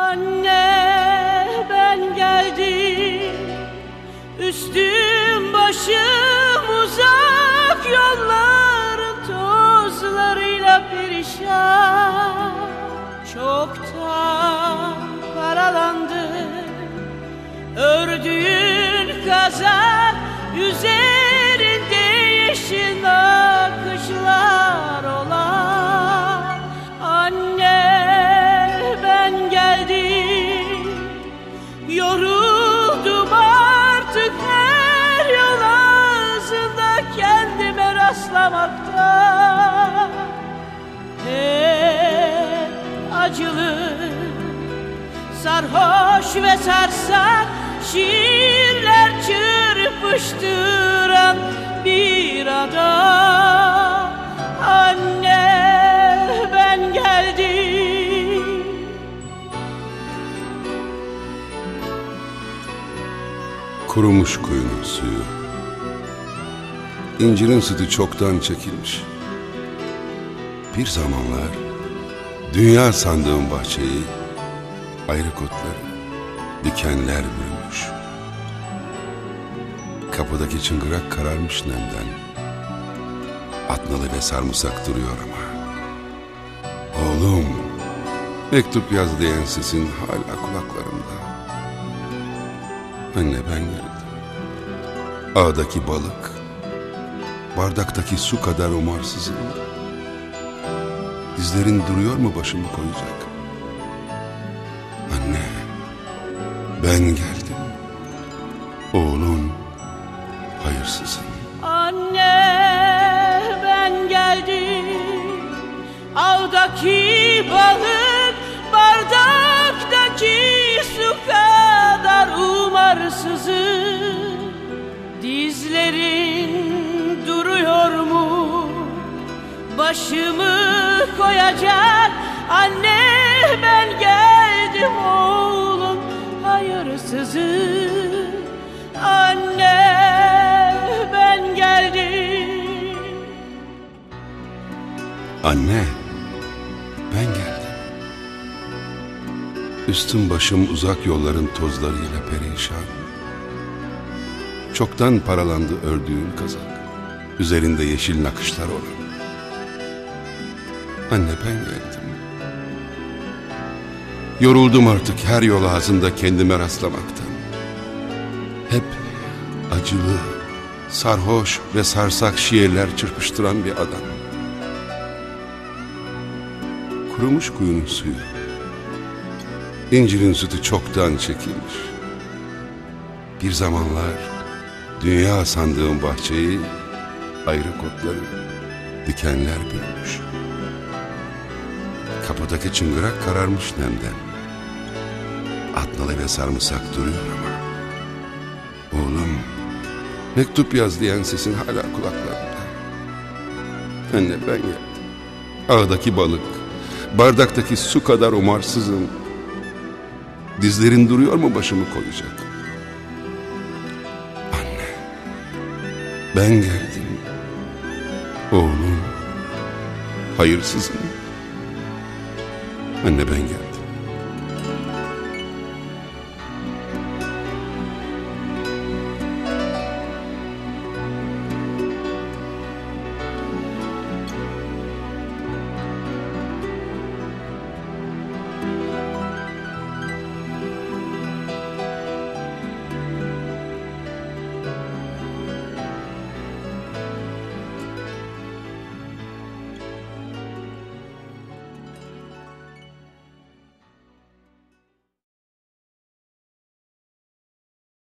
Anne ben geldim. Üstüm başım uzak yollar Tozlarıyla perişan. Çoktan paralandı. Ördüğün kazak üzerine rastlamakta. Hep acılı Sarhoş ve sarsak Şiirler çırpıştıran bir adam. Anne ben geldim. Kurumuş kuyunun suyu İncirin sütü çoktan çekilmiş. Bir zamanlar Dünya sandığım bahçeyi Ayrı kotları Dikenler bürümüş. Kapıdaki çıngırak kararmış nemden. Atnalı ve sarımsak duruyor ama. Oğlum Mektup yaz diyen sesin hala kulaklarımda. Anne ben geldim. Ağdaki balık, bardaktaki su kadar umarsızım. Dizlerin duruyor mu başımı koyacak? Anne, ben geldim. Oğlun, hayırsızım. Anne ben geldim Avdaki balık bardaktaki başımı koyacak Anne ben geldim oğlum hayırsızım Anne ben geldim Anne, ben geldim. Üstüm başım uzak yolların tozlarıyla perişan. Çoktan paralandı ördüğün kazak. Üzerinde yeşil nakışlar olan. Anne ben geldim. Yoruldum artık her yol ağzında kendime rastlamaktan. Hep acılı, sarhoş ve sarsak şiirler çırpıştıran bir adam. Kurumuş kuyunun suyu. İncirin sütü çoktan çekilmiş. Bir zamanlar dünya sandığım bahçeyi ayrı kotları, dikenler bürümüş. Kapıdaki çıngırak kararmış nemden. Atnalı ve sarımsak duruyor ama. Oğlum, mektup yaz diyen sesin hala kulaklarımda. Anne ben geldim. Ağdaki balık, bardaktaki su kadar umarsızım. Dizlerin duruyor mu başımı koyacak? Anne, ben geldim. Oğlum, hayırsızım. Anne ben geldim.